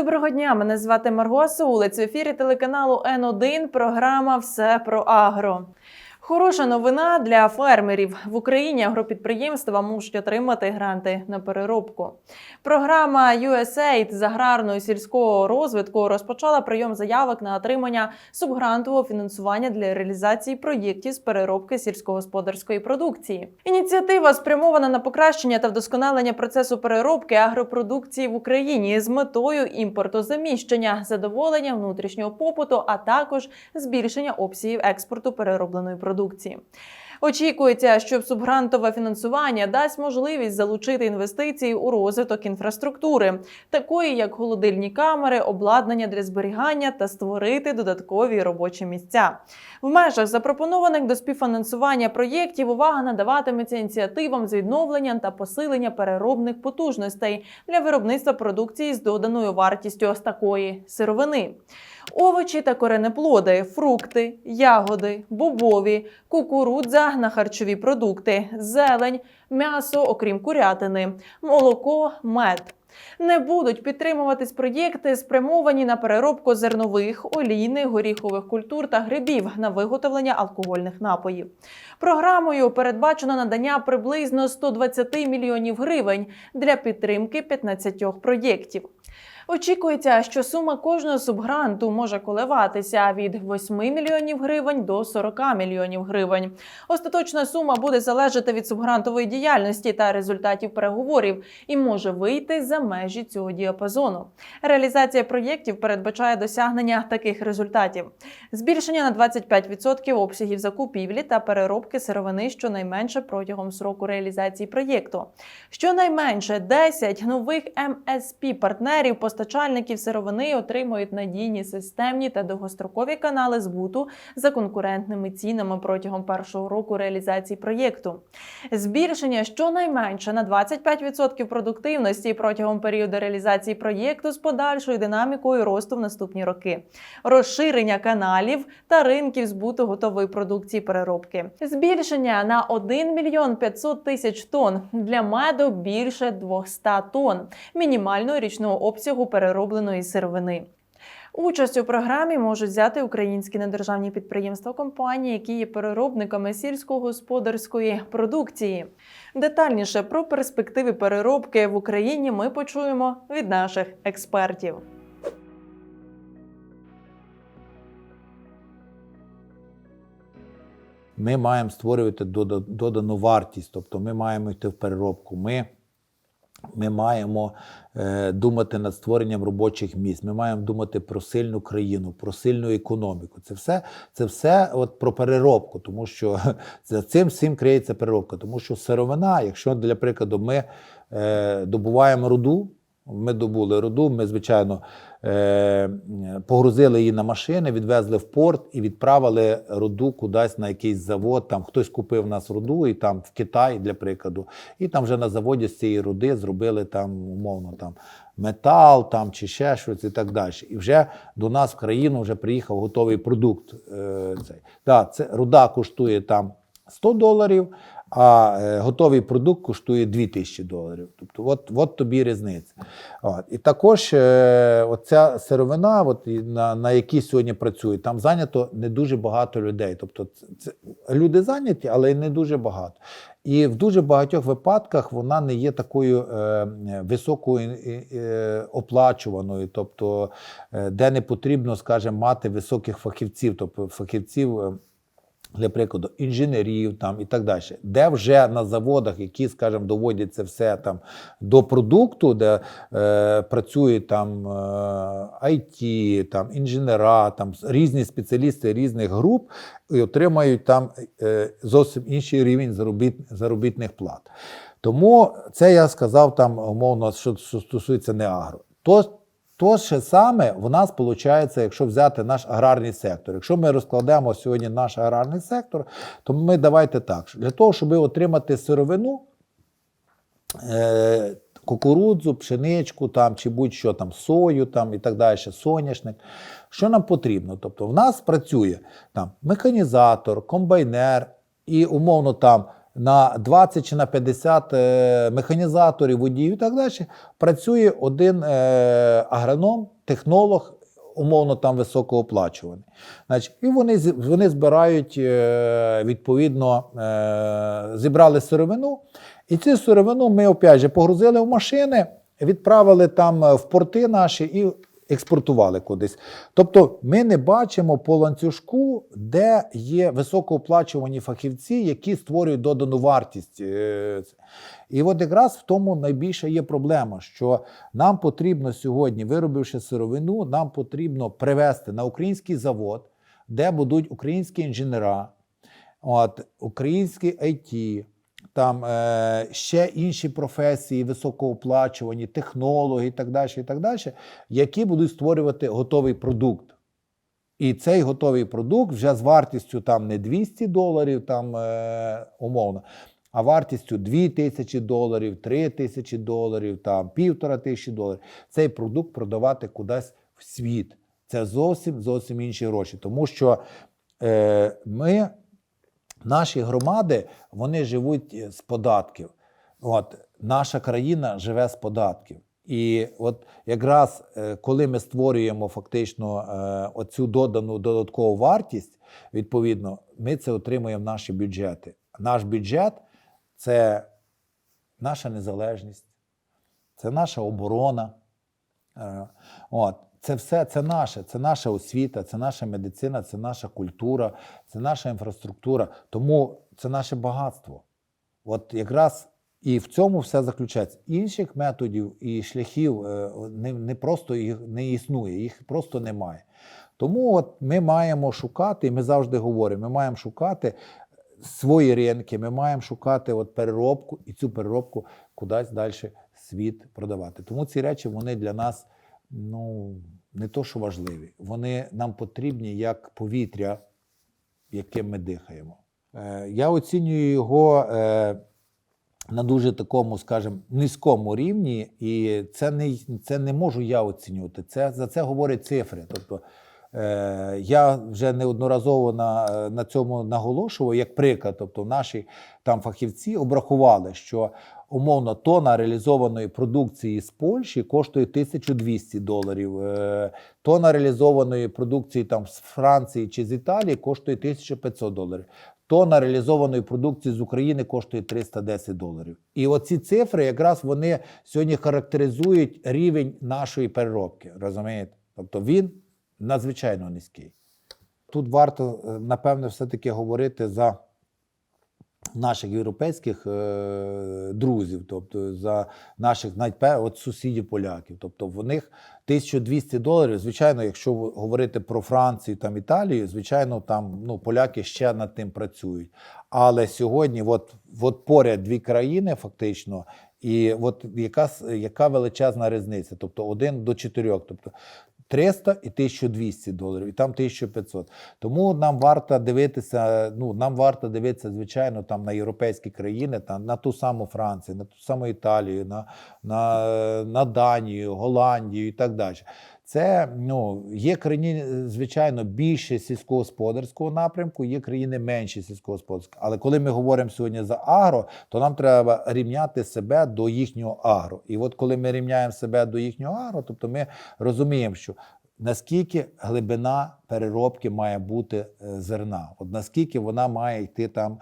Доброго дня, мене звати Марго Сулець. В ефірі телеканалу Н1 програма Все про агро. Хороша новина для фермерів в Україні. Агропідприємства можуть отримати гранти на переробку. Програма USAID з аграрного і сільського розвитку розпочала прийом заявок на отримання субгрантового фінансування для реалізації проєктів з переробки сільськогосподарської продукції. Ініціатива спрямована на покращення та вдосконалення процесу переробки агропродукції в Україні з метою імпортозаміщення, задоволення внутрішнього попиту, а також збільшення обсягів експорту переробленої продукції продукції. Очікується, що субгрантове фінансування дасть можливість залучити інвестиції у розвиток інфраструктури, такої як холодильні камери, обладнання для зберігання та створити додаткові робочі місця. В межах запропонованих до співфінансування проєктів увага надаватиметься ініціативам з відновлення та посилення переробних потужностей для виробництва продукції з доданою вартістю з такої сировини. Овочі та коренеплоди, фрукти, ягоди, бобові, кукурудза на харчові продукти, зелень, м'ясо, окрім курятини, молоко, мед. Не будуть підтримуватись проєкти, спрямовані на переробку зернових, олійних, горіхових культур та грибів на виготовлення алкогольних напоїв. Програмою передбачено надання приблизно 120 мільйонів гривень для підтримки 15 проєктів. Очікується, що сума кожного субгранту може коливатися від 8 мільйонів гривень до 40 мільйонів гривень. Остаточна сума буде залежати від субгрантової діяльності та результатів переговорів і може вийти за межі цього діапазону. Реалізація проєктів передбачає досягнення таких результатів: збільшення на 25% обсягів закупівлі та переробки сировини щонайменше протягом сроку реалізації проєкту. Щонайменше 10 нових МСП партнерів постачальників сировини отримують надійні системні та довгострокові канали збуту за конкурентними цінами протягом першого року реалізації проєкту. Збільшення щонайменше на 25% продуктивності протягом періоду реалізації проєкту з подальшою динамікою росту в наступні роки, розширення каналів та ринків збуту готової продукції переробки, збільшення на 1 мільйон 500 тисяч тонн для меду більше 200 тонн. Мінімального річного обсягу переробленої сировини. Участь у програмі можуть взяти українські недержавні підприємства компанії, які є переробниками сільськогосподарської продукції. Детальніше про перспективи переробки в Україні ми почуємо від наших експертів. Ми маємо створювати дода- додану вартість, тобто ми маємо йти в переробку. Ми, ми маємо е, думати над створенням робочих місць. Ми маємо думати про сильну країну, про сильну економіку. Це все, це все от про переробку, тому що за цим всім криється переробка. Тому що сировина, якщо для прикладу ми е, добуваємо руду. Ми добули руду, ми, звичайно, е, погрузили її на машини, відвезли в порт і відправили руду кудись на якийсь завод. Там хтось купив нас руду, і там в Китай, для прикладу, і там вже на заводі з цієї руди зробили там, умовно, там метал там, чи ще щось і так далі. І вже до нас в країну вже приїхав готовий продукт. Е, цей. Да, це, руда коштує там 100 доларів, а е, готовий продукт коштує 2000 доларів. Тобто, от, от тобі різниця. От. І також е, оця сировина, от, на, на якій сьогодні працюють, там зайнято не дуже багато людей. Тобто, це, люди зайняті, але й не дуже багато. І в дуже багатьох випадках вона не є такою е, високою е, е, оплачуваною, тобто, е, де не потрібно, скажімо, мати високих фахівців, тобто фахівців. Для прикладу, інженерів там і так далі, де вже на заводах, які, скажімо, доводять це все там до продукту, де е, працюють там е, IT, там інженера, там різні спеціалісти різних груп і отримають там е, зовсім інший рівень заробіт, заробітних плат. Тому це я сказав там умовно, що, що стосується не агро. То, то ще саме в нас виходить, якщо взяти наш аграрний сектор. Якщо ми розкладемо сьогодні наш аграрний сектор, то ми давайте так. Для того, щоб отримати сировину, е, кукурудзу, пшеничку там, чи будь-що там, сою там, і так далі, соняшник. Що нам потрібно? Тобто в нас працює там механізатор, комбайнер і умовно там на 20 чи на 50 е, механізаторів, водіїв і так далі, працює один е, агроном, технолог, умовно там високооплачуваний. Значить, і вони, вони збирають е, відповідно, зібрали сировину, і цю сировину ми опять же погрузили в машини, відправили там в порти наші і експортували кудись. Тобто ми не бачимо по ланцюжку, де є високооплачувані фахівці, які створюють додану вартість. Е, І от якраз в тому найбільша є проблема, що нам потрібно сьогодні, виробивши сировину, нам потрібно привезти на український завод, де будуть українські інженера, от, українські IT, там е, ще інші професії, високооплачувані, технологи і так далі, і так далі, які будуть створювати готовий продукт. І цей готовий продукт вже з вартістю там не 200 доларів, там е, умовно, а вартістю 2 тисячі доларів, 3 тисячі доларів, там півтора тисячі доларів. Цей продукт продавати кудись в світ. Це зовсім зовсім інші гроші. Тому що е, ми, наші громади, вони живуть е, з податків. От, наша країна живе з податків. І от якраз е, коли ми створюємо фактично е, оцю додану додаткову вартість, відповідно, ми це отримуємо в наші бюджети. Наш бюджет це наша незалежність, це наша оборона. От. Це все це наше, це наша освіта, це наша медицина, це наша культура, це наша інфраструктура. Тому це наше багатство. От якраз і в цьому все заключається. Інших методів і шляхів е, не, не просто їх не існує, їх просто немає. Тому от ми маємо шукати, і ми завжди говоримо, ми маємо шукати свої ринки, ми маємо шукати от переробку і цю переробку кудись далі світ продавати. Тому ці речі вони для нас ну, не то, що важливі, вони нам потрібні як повітря, яким ми дихаємо. Е, Я оцінюю його е, на дуже такому, скажімо, низькому рівні, і це не, це не можу я оцінювати. Це, за це говорять цифри. Тобто, я вже неодноразово на, на цьому наголошував, як приклад. Тобто, наші там фахівці обрахували, що умовно тона реалізованої продукції з Польщі коштує 1200 доларів. Е, Тона реалізованої продукції там з Франції чи з Італії коштує 1500 доларів. Тона реалізованої продукції з України коштує 310 доларів. І оці цифри якраз вони сьогодні характеризують рівень нашої переробки. Розумієте? Тобто він надзвичайно низький. Тут варто, е, напевне, все-таки говорити за наших європейських е, друзів, тобто за наших навіть от сусідів поляків. Тобто в них 1200 доларів. Звичайно, якщо говорити про Францію там Італію, звичайно, там ну, поляки ще над тим працюють. Але сьогодні, от, от поряд дві країни, фактично, і от яка, яка величезна різниця? Тобто один до чотирьох. Тобто 300 і 1200 доларів, і там 1500. Тому нам варто дивитися, ну нам варто дивитися, звичайно, там на європейські країни, там, на ту саму Францію, на ту саму Італію, на, на, на Данію, Голландію і так далі. Це ну, є країни, звичайно, більше сільськогосподарського напрямку, є країни менше сільськогосподарського. Але коли ми говоримо сьогодні за агро, то нам треба рівняти себе до їхнього агро. І от коли ми рівняємо себе до їхнього агро, тобто ми розуміємо, що наскільки глибина переробки має бути е, зерна, от наскільки вона має йти там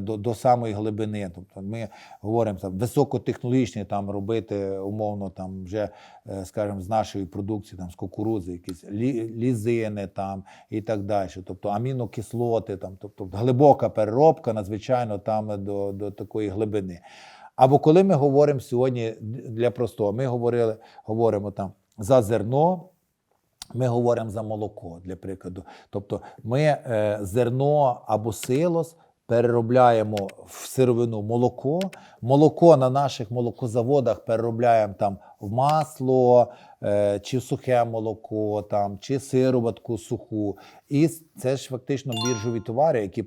до, до самої глибини. Тобто ми говоримо там високотехнологічні там робити умовно там вже, е, скажімо, з нашої продукції, там з кукурудзи, якісь лі, лізини там і так далі. Тобто амінокислоти, там, тобто глибока переробка, надзвичайно там до, до такої глибини. Або коли ми говоримо сьогодні для простого, ми говорили, говоримо там за зерно. Ми говоримо за молоко, для прикладу. Тобто ми е, зерно або силос переробляємо в сировину молоко. Молоко на наших молокозаводах переробляємо там в масло, е, чи сухе молоко, там, чи сироватку суху. І це ж фактично біржові товари, які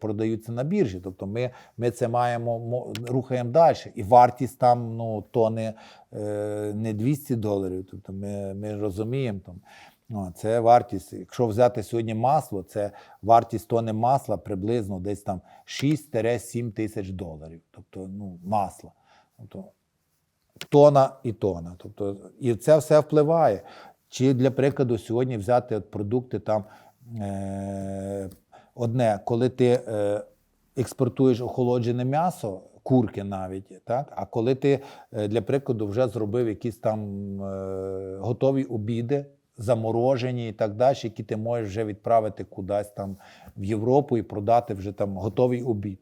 продаються на біржі. Тобто ми, ми це маємо, рухаємо далі. І вартість там ну, тони е, не 200 доларів. Тобто ми, ми розуміємо там. О, це вартість. Якщо взяти сьогодні масло, це вартість тони масла приблизно десь там 6-7 тисяч доларів. Тобто, ну, масло. Тобто, тона і тона. Тобто, і це все впливає. Чи для прикладу сьогодні взяти от продукти там е, одне, коли ти е, експортуєш охолоджене м'ясо, курки навіть, так? а коли ти е, для прикладу вже зробив якісь там е, готові обіди, заморожені і так далі, які ти можеш вже відправити кудись там в Європу і продати вже там готовий обід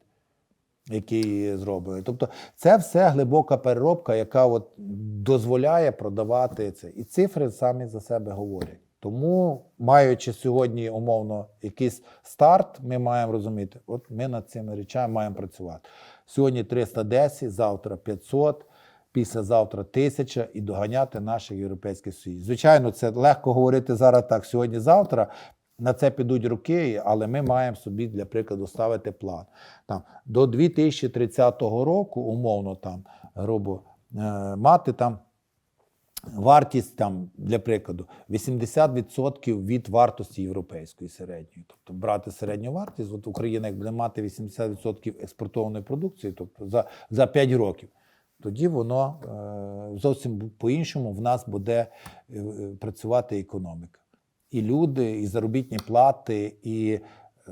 який зроблений. Тобто це все глибока переробка, яка от дозволяє продавати це. І цифри самі за себе говорять. Тому, маючи сьогодні умовно якийсь старт, ми маємо розуміти, от ми над цими речами маємо працювати. Сьогодні 310, завтра 500, післязавтра 1000 і доганяти наших європейських союзів. Звичайно, це легко говорити зараз так, сьогодні-завтра. На це підуть роки, але ми маємо собі, для прикладу, ставити план. Там, до 2030 року, умовно, там, грубо, е, мати там вартість, там, для прикладу, 80% від вартості європейської середньої. Тобто брати середню вартість, от Україна, як буде мати 80% експортованої продукції, тобто за, за 5 років, тоді воно е, зовсім по-іншому в нас буде е, працювати економіка і люди, і заробітні плати, і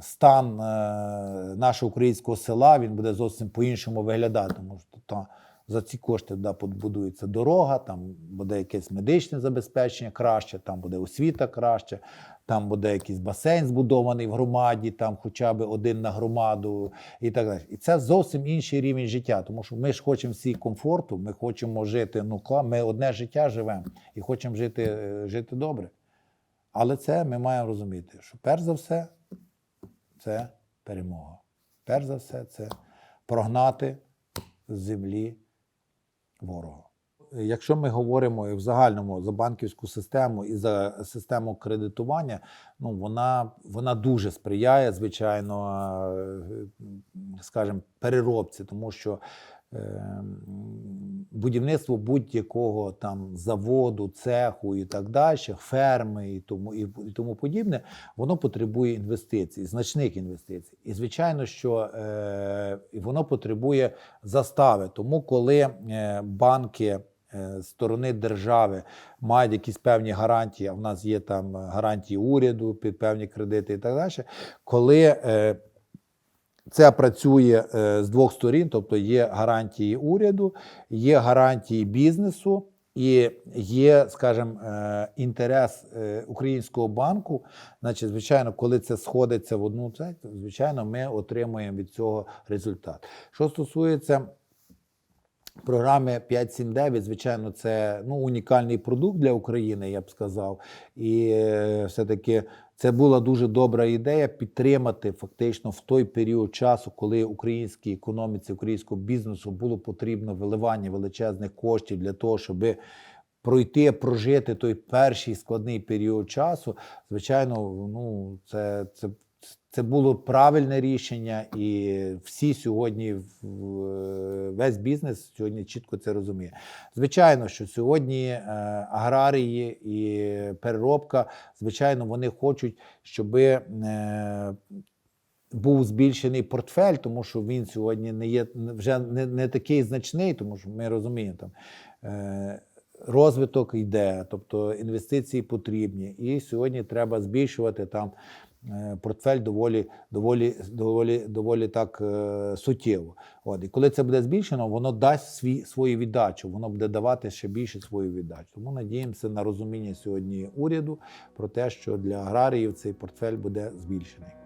стан е, нашого українського села він буде зовсім по-іншому виглядати. Тому що за ці кошти да, будується дорога, там буде якесь медичне забезпечення краще, там буде освіта краще, там буде якийсь басейн збудований в громаді, там хоча б один на громаду і так далі. І це зовсім інший рівень життя, тому що ми ж хочемо всі комфорту, ми хочемо жити, ну, ми одне життя живемо і хочемо жити, е, жити добре. Але це ми маємо розуміти, що перш за все це перемога. Перш за все, це прогнати з землі ворога. Якщо ми говоримо в загальному за банківську систему і за систему кредитування, ну вона, вона дуже сприяє, звичайно, е, скажімо, переробці, тому що будівництво будь-якого там заводу, цеху і так далі, ферми і тому, і тому подібне, воно потребує інвестицій, значних інвестицій. І звичайно, що е, воно потребує застави. Тому, коли е, банки е, сторони держави мають якісь певні гарантії, а в нас є там гарантії уряду, під певні кредити і так далі, коли е, це працює е, з двох сторін, тобто є гарантії уряду, є гарантії бізнесу. І є, скажімо, е, інтерес е, українського банку. Значить, звичайно, коли це сходиться в одну це, звичайно, ми отримуємо від цього результат. Що стосується програми 579, звичайно, це ну, унікальний продукт для України, я б сказав. І все-таки це була дуже добра ідея підтримати фактично в той період часу, коли українській економіці, українському бізнесу було потрібно виливання величезних коштів для того, щоб пройти, прожити той перший складний період часу. Звичайно, ну це, це, це було правильне рішення, і всі сьогодні весь бізнес сьогодні чітко це розуміє. Звичайно, що сьогодні е, аграрії і переробка, звичайно, вони хочуть, щоб е, був збільшений портфель, тому що він сьогодні не є вже не, не такий значний, тому що ми розуміємо там. Е, Розвиток йде, тобто інвестиції потрібні, і сьогодні треба збільшувати там е, портфель доволі, доволі, доволі, доволі так е, суттєво. От і коли це буде збільшено, воно дасть свій свою віддачу, воно буде давати ще більше свою віддачу. Тому надіємося на розуміння сьогодні уряду про те, що для аграріїв цей портфель буде збільшений.